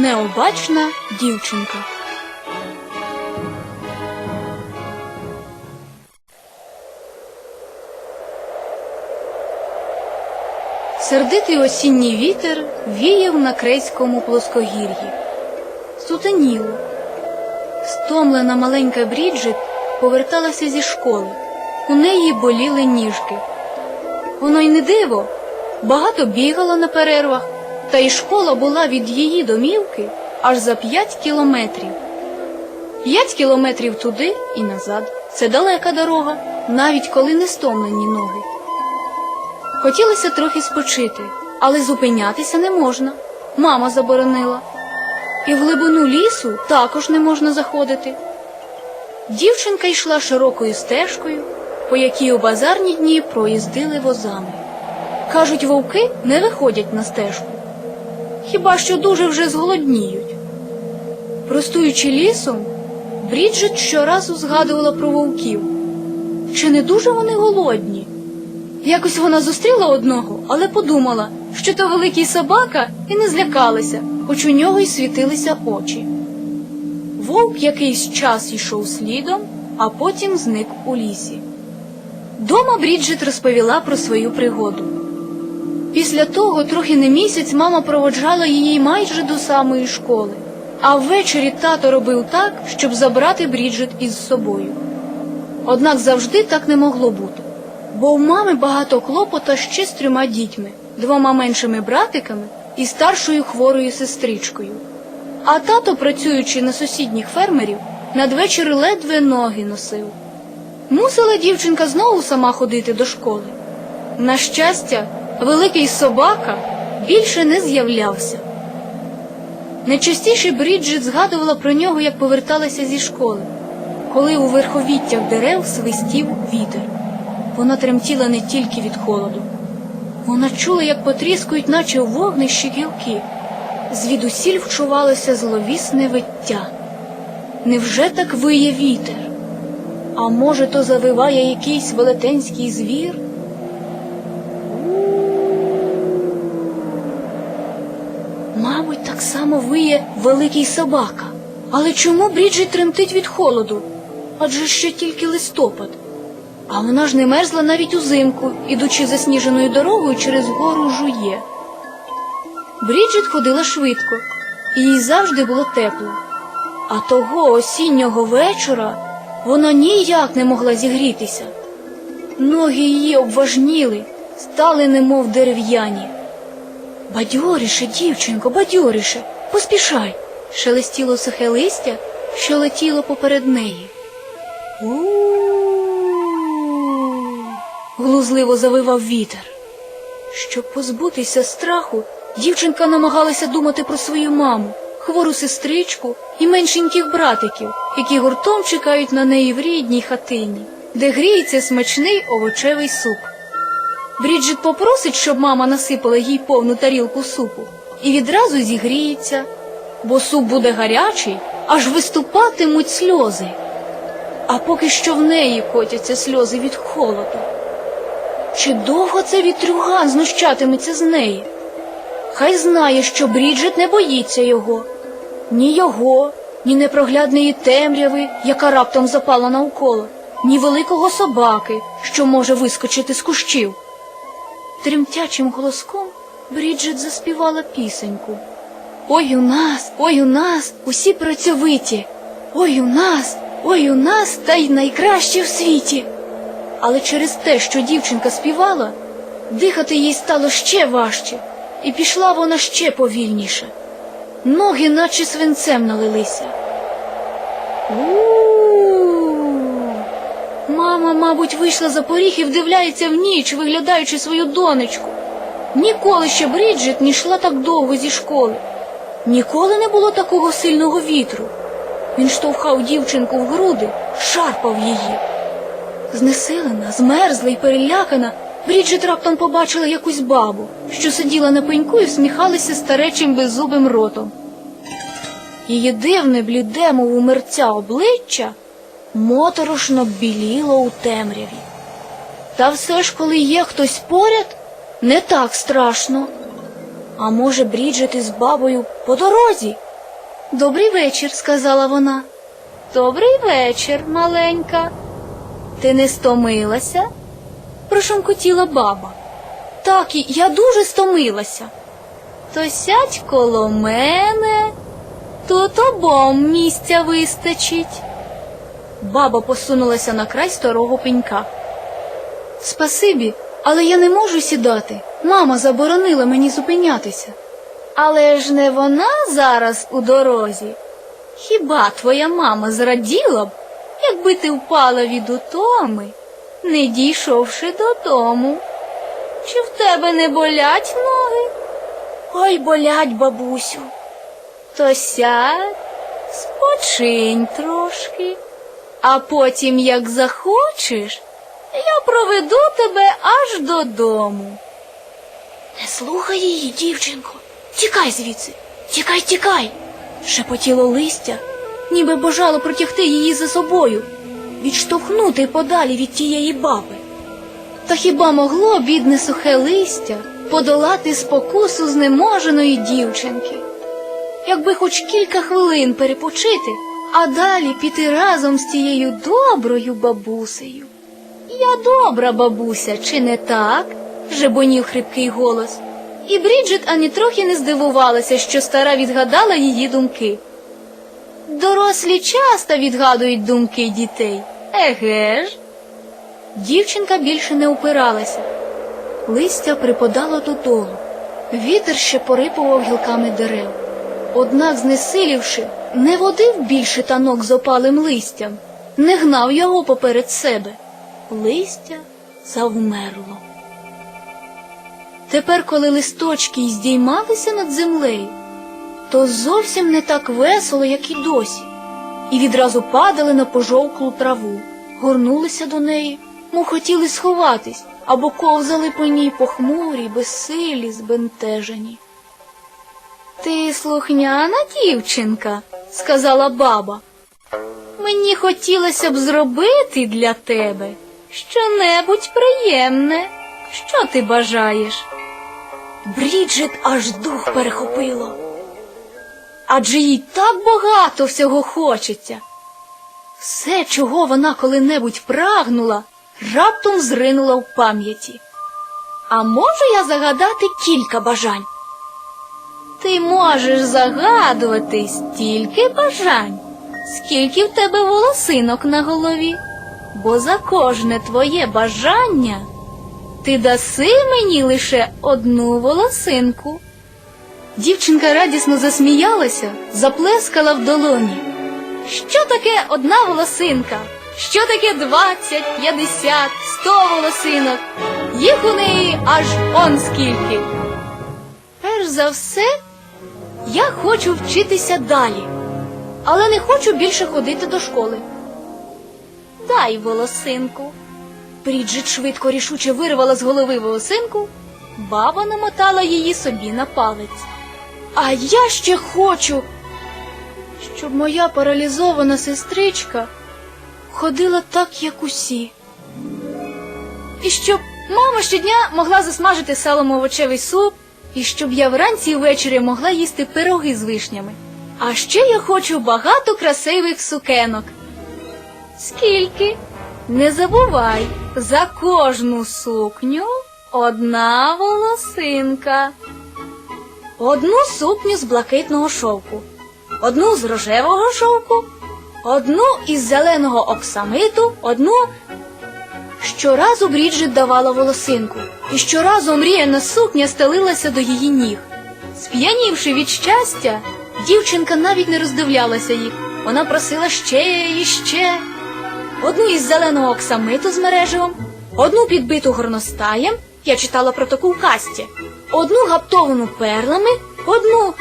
Необачна дівчинка. Сердитий осінній вітер віяв на крейському плоскогір'ї. Сутеніло. Стомлена маленька Бріджит поверталася зі школи. У неї боліли ніжки. Воно й не диво, багато бігала на перервах, та й школа була від її домівки аж за п'ять кілометрів. П'ять кілометрів туди і назад. Це далека дорога, навіть коли не стомлені ноги. Хотілося трохи спочити, але зупинятися не можна. Мама заборонила. І в глибину лісу також не можна заходити. Дівчинка йшла широкою стежкою, по якій у базарні дні проїздили возами. Кажуть, вовки не виходять на стежку. Хіба що дуже вже зголодніють. Простуючи лісом, Бріджит щоразу згадувала про вовків. Чи не дуже вони голодні? Якось вона зустріла одного, але подумала, що то великий собака, і не злякалася, хоч у нього й світилися очі. Вовк якийсь час йшов слідом, а потім зник у лісі. Дома Бріджит розповіла про свою пригоду. Після того, трохи не місяць, мама проводжала її майже до самої школи, а ввечері тато робив так, щоб забрати Бріджит із собою. Однак завжди так не могло бути, бо у мами багато клопота ще з трьома дітьми, двома меншими братиками і старшою хворою сестричкою. А тато, працюючи на сусідніх фермерів, надвечір ледве ноги носив. Мусила дівчинка знову сама ходити до школи. На щастя, великий собака більше не з'являвся. Найчастіше Бріджит згадувала про нього, як поверталася зі школи, коли у верховіттях дерев свистів вітер. Вона тремтіла не тільки від холоду. Вона чула, як потріскують, наче у вогнищі гілки. Звідусіль вчувалося зловісне виття. Невже так виє вітер? А може, то завиває якийсь велетенський звір? Мабуть, так само виє великий собака. Але чому Бріджит тремтить від холоду? Адже ще тільки листопад. А вона ж не мерзла навіть узимку, ідучи засніженою дорогою через гору жує. Бріджит ходила швидко, і їй завжди було тепло. А того осіннього вечора вона ніяк не могла зігрітися. Ноги її обважніли, стали немов дерев'яні. Бадьоріше, дівчинко, бадьоріше, поспішай, шелестіло сухе листя, що летіло поперед неї. У-у-у, глузливо завивав вітер. Щоб позбутися страху, дівчинка намагалася думати про свою маму, хвору сестричку і меншеньких братиків, які гуртом чекають на неї в рідній хатині, де гріється смачний овочевий суп. Бріджит попросить, щоб мама насипала їй повну тарілку супу, і відразу зігріється, бо суп буде гарячий, аж виступатимуть сльози. А поки що в неї котяться сльози від холоду. Чи довго цей вітрюган знущатиметься з неї? Хай знає, що Бріджит не боїться його, ні його, ні непроглядної темряви, яка раптом запала навколо, ні великого собаки, що може вискочити з кущів. Тремтячим голоском Бріджит заспівала пісеньку. Ой у нас, ой у нас, усі працьовиті, ой у нас, ой у нас, та й найкраще в світі. Але через те, що дівчинка співала, дихати їй стало ще важче, і пішла вона ще повільніше. Ноги наче свинцем налилися. Мама, мабуть, вийшла за поріг і вдивляється в ніч, виглядаючи свою донечку. Ніколи ще Бріджит не йшла так довго зі школи. Ніколи не було такого сильного вітру. Він штовхав дівчинку в груди, шарпав її. Знесилена, змерзла і перелякана, Бріджит раптом побачила якусь бабу, що сиділа на пеньку і всміхалася старечим беззубим ротом. Її дивне, бліде, мов у мерця обличчя моторошно біліло у темряві. Та все ж, коли є хтось поряд, не так страшно. А може, Бріджит із бабою по дорозі, Добрий вечір, сказала вона. Добрий вечір, маленька. Ти не стомилася? прошумкотіла баба. Так, і я дуже стомилася. То сядь коло мене, тут обом місця вистачить. Баба посунулася на край старого пенька. Спасибі, але я не можу сідати. Мама заборонила мені зупинятися. Але ж не вона зараз у дорозі. Хіба твоя мама зраділа б, якби ти впала від утоми, не дійшовши додому? Чи в тебе не болять ноги? Ой, болять, бабусю. То сядь, спочинь трошки, а потім, як захочеш, я проведу тебе аж додому. Не слухай її, дівчинко. Тікай звідси, тікай, тікай. Шепотіло листя, ніби бажало протягти її за собою, відштовхнути подалі від тієї баби. Та хіба могло бідне сухе листя подолати спокусу знеможеної дівчинки? Якби хоч кілька хвилин перепочити, а далі піти разом з тією доброю бабусею. Я добра бабуся, чи не так? жебонів хрипкий голос. І Бріджит ані трохи не здивувалася, що стара відгадала її думки. Дорослі часто відгадують думки дітей. Еге ж? Дівчинка більше не упиралася. Листя припадало додолу. Вітер ще порипував гілками дерев. Однак, знесилівши, не водив більше танок з опалим листям, не гнав його поперед себе. Листя завмерло. Тепер, коли листочки й здіймалися над землею, то зовсім не так весело, як і досі, і відразу падали на пожовклу траву, горнулися до неї, мов хотіли сховатись або ковзали по ній похмурі, безсилі, збентежені. Ти слухняна дівчинка, сказала баба. Мені хотілося б зробити для тебе щонебудь приємне. Що ти бажаєш? Бріджит аж дух перехопило. Адже їй так багато всього хочеться. Все, чого вона коли-небудь прагнула, раптом зринула в пам'яті. А можу я загадати кілька бажань? Ти можеш загадувати стільки бажань, скільки в тебе волосинок на голові, бо за кожне твоє бажання ти даси мені лише одну волосинку. Дівчинка радісно засміялася, заплескала в долоні. Що таке одна волосинка? Що таке двадцять, п'ятдесят, сто волосинок? Їх у неї аж он скільки. Перш за все, я хочу вчитися далі, але не хочу більше ходити до школи. Дай волосинку. Бріджит швидко рішуче вирвала з голови волосинку, баба намотала її собі на палець. А я ще хочу, щоб моя паралізована сестричка ходила так, як усі. І щоб мама щодня могла засмажити салом овочевий суп, і щоб я вранці і ввечері могла їсти пироги з вишнями. А ще я хочу багато красивих сукенок. Скільки? Не забувай, за кожну сукню одна волосинка. Одну сукню з блакитного шовку, одну з рожевого шовку, одну із зеленого оксамиту, одну. Щоразу Бріджит давала волосинку, і щоразу омріяна сукня стелилася до її ніг. Сп'янівши від щастя, дівчинка навіть не роздивлялася їх. Вона просила ще і ще. Одну із зеленого оксамиту з мережевом, одну підбиту горностаєм, я читала про таку в касті, одну гаптовану перлами, одну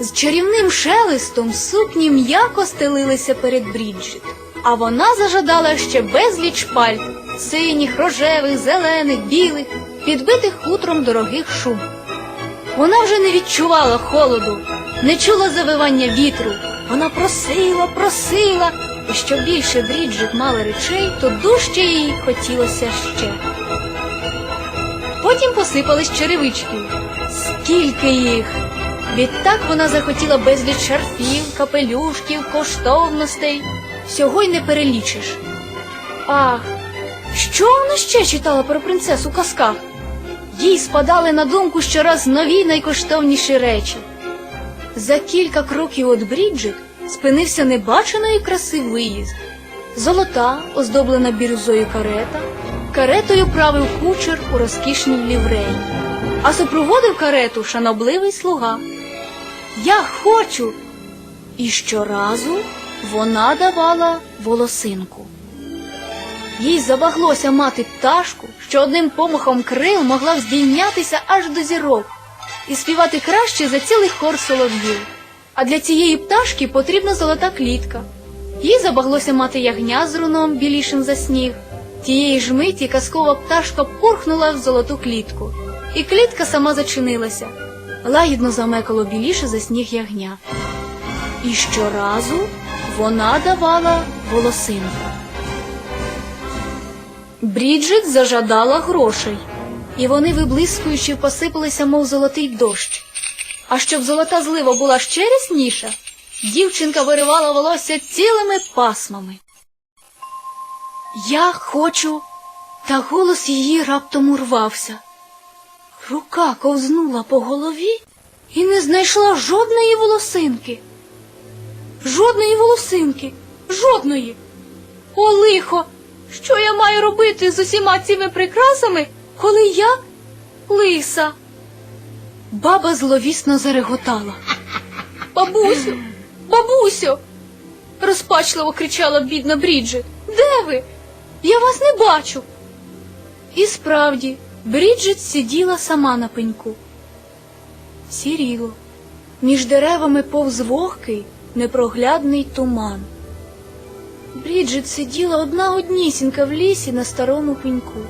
з чарівним шелестом сукні м'яко стелилися перед Бріджит, а вона зажадала ще безліч паль синіх, рожевих, зелених, білих, підбитих хутром дорогих шуб. Вона вже не відчувала холоду, не чула завивання вітру. Вона просила, просила, і що більше Бріджит мала речей, то дужче їй хотілося ще. Потім посипались черевички. Скільки їх! Відтак вона захотіла безліч шарфів, капелюшків, коштовностей. Всього й не перелічиш. Ах, що вона ще читала про принцесу казках? Їй спадали на думку щораз нові найкоштовніші речі. За кілька кроків від Бріджит спинився небаченої краси виїзд. Золота, оздоблена бірюзою карета, каретою правив кучер у розкішній лівреї, а супроводив карету шанобливий слуга. Я хочу. І щоразу вона давала волосинку. Їй забаглося мати пташку, що одним помахом крил могла здійнятися аж до зірок і співати краще за цілий хор солов'їв. А для цієї пташки потрібна золота клітка. Їй забаглося мати ягня з руном білішим за сніг. Тієї ж миті казкова пташка порхнула в золоту клітку, і клітка сама зачинилася. Лагідно замекало біліше за сніг ягня. І щоразу вона давала волосинку. Бріджит зажадала грошей, і вони, виблискуючи, посипалися, мов золотий дощ. А щоб золота злива була ще рясніша, дівчинка виривала волосся цілими пасмами. Я хочу, та голос її раптом урвався. Рука ковзнула по голові і не знайшла жодної волосинки. Жодної волосинки, жодної. О, лихо! Що я маю робити з усіма цими прикрасами, коли я лиса? Баба зловісно зареготала. Бабусю, бабусю. розпачливо кричала бідна Бріджит. Де ви? Я вас не бачу. І справді, Бріджит сиділа сама на пеньку. Сіріло. Між деревами повз вогкий, непроглядний туман. Бріджит сиділа одна однісінька в лісі на старому пеньку.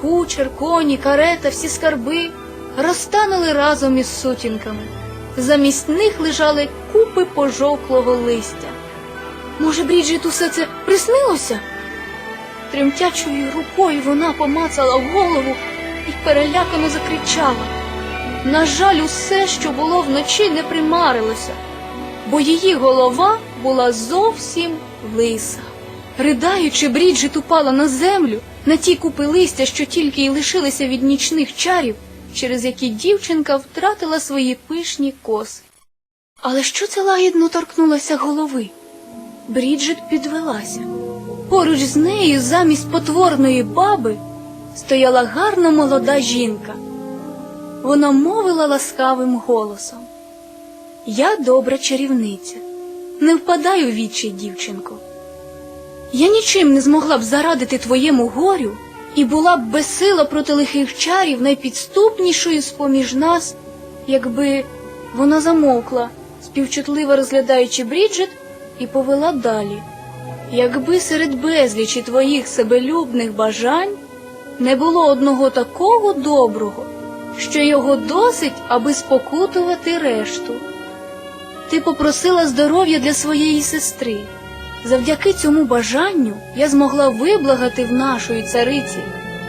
Кучер, коні, карета, всі скарби розтанули разом із сутінками. Замість них лежали купи пожовклого листя. Може, Бріджит усе це приснилося? Тремтячою рукою вона помацала голову і перелякано закричала. На жаль, усе, що було вночі, не примарилося, бо її голова була зовсім лиса. Придаючи, Бріджит упала на землю, на ті купи листя, що тільки й лишилися від нічних чарів, через які дівчинка втратила свої пишні коси. Але що це лагідно торкнулося голови? Бріджит підвелася. Поруч з нею, замість потворної баби, стояла гарна молода жінка. Вона мовила ласкавим голосом. Я добра чарівниця. Не впадай у відчай, дівчинко. Я нічим не змогла б зарадити твоєму горю і була б безсила проти лихих чарів найпідступнішою з-поміж нас, якби вона замовкла, співчутливо розглядаючи Бріджит, і повела далі. Якби серед безлічі твоїх себелюбних бажань не було одного такого доброго, що його досить, аби спокутувати решту. Ти попросила здоров'я для своєї сестри. Завдяки цьому бажанню я змогла виблагати в нашої цариці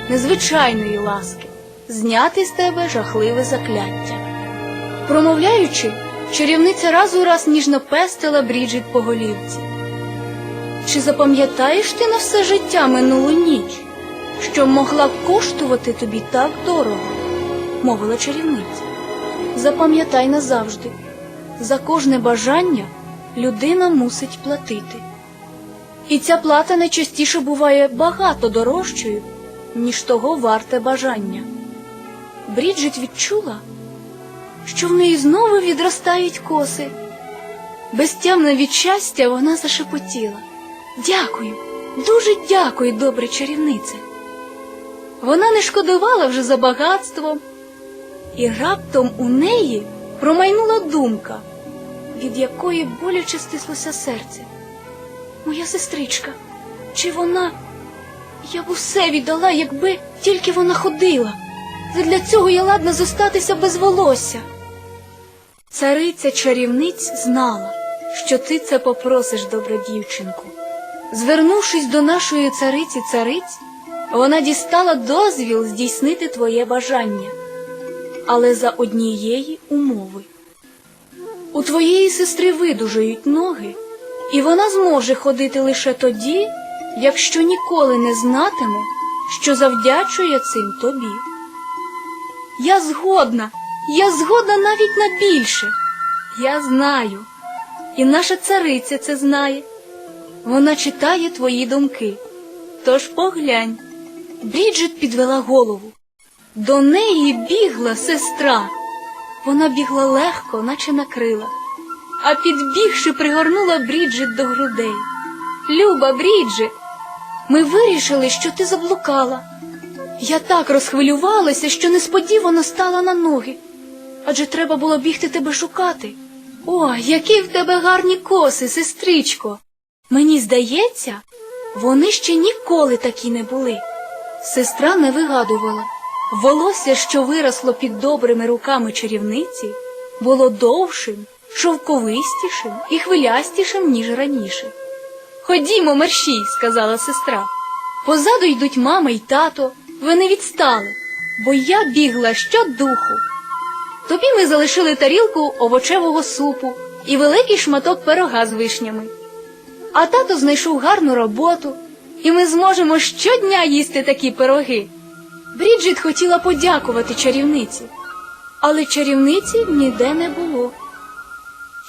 незвичайної ласки, зняти з тебе жахливе закляття. Промовляючи, чарівниця раз у раз ніжно пестила Бріджит по голівці. Чи запам'ятаєш ти на все життя минулу ніч, що могла коштувати тобі так дорого? мовила чарівниця. Запам'ятай назавжди, за кожне бажання людина мусить платити. І ця плата найчастіше буває багато дорожчою, ніж того варте бажання. Бріджит відчула, що в неї знову відростають коси. Безтямна від щастя вона зашепотіла. Дякую, дуже дякую, добре чарівнице. Вона не шкодувала вже за багатством, і раптом у неї промайнула думка, від якої боляче стислося серце. Моя сестричка, чи вона? Я б усе віддала, якби тільки вона ходила. Задля цього я ладна зостатися без волосся. Цариця чарівниць знала, що ти це попросиш, добра дівчинку. Звернувшись до нашої цариці цариць, вона дістала дозвіл здійснити твоє бажання, але за однієї умови. У твоєї сестри видужають ноги, і вона зможе ходити лише тоді, якщо ніколи не знатиме, що завдячує цим тобі. Я згодна, я згодна навіть на більше. Я знаю, і наша цариця це знає. Вона читає твої думки. Тож поглянь. Бріджит підвела голову. До неї бігла сестра. Вона бігла легко, наче на крилах, а підбігши, пригорнула Бріджит до грудей. Люба, Бріджит, ми вирішили, що ти заблукала. Я так розхвилювалася, що несподівано стала на ноги. Адже треба було бігти тебе шукати. О, які в тебе гарні коси, сестричко. Мені здається, вони ще ніколи такі не були. Сестра не вигадувала. Волосся, що виросло під добрими руками чарівниці, було довшим, шовковистішим і хвилястішим, ніж раніше. Ходімо, мерщій, сказала сестра. Позаду йдуть мама й тато. Ви не відстали, бо я бігла щодуху. Тобі ми залишили тарілку овочевого супу і великий шматок пирога з вишнями. А тато знайшов гарну роботу, і ми зможемо щодня їсти такі пироги. Бріджит хотіла подякувати чарівниці, але чарівниці ніде не було.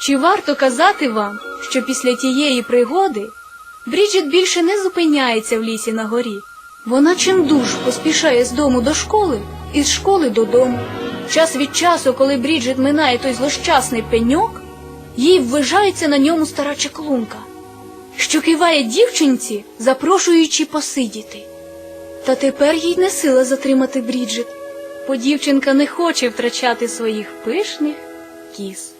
Чи варто казати вам, що після тієї пригоди Бріджит більше не зупиняється в лісі на горі? Вона чимдуж поспішає з дому до школи і з школи додому. Час від часу, коли Бріджит минає той злощасний пеньок, їй ввижається на ньому стара чаклунка, що киває дівчинці, запрошуючи посидіти. Та тепер їй не сила затримати Бріджит, бо дівчинка не хоче втрачати своїх пишних кіз.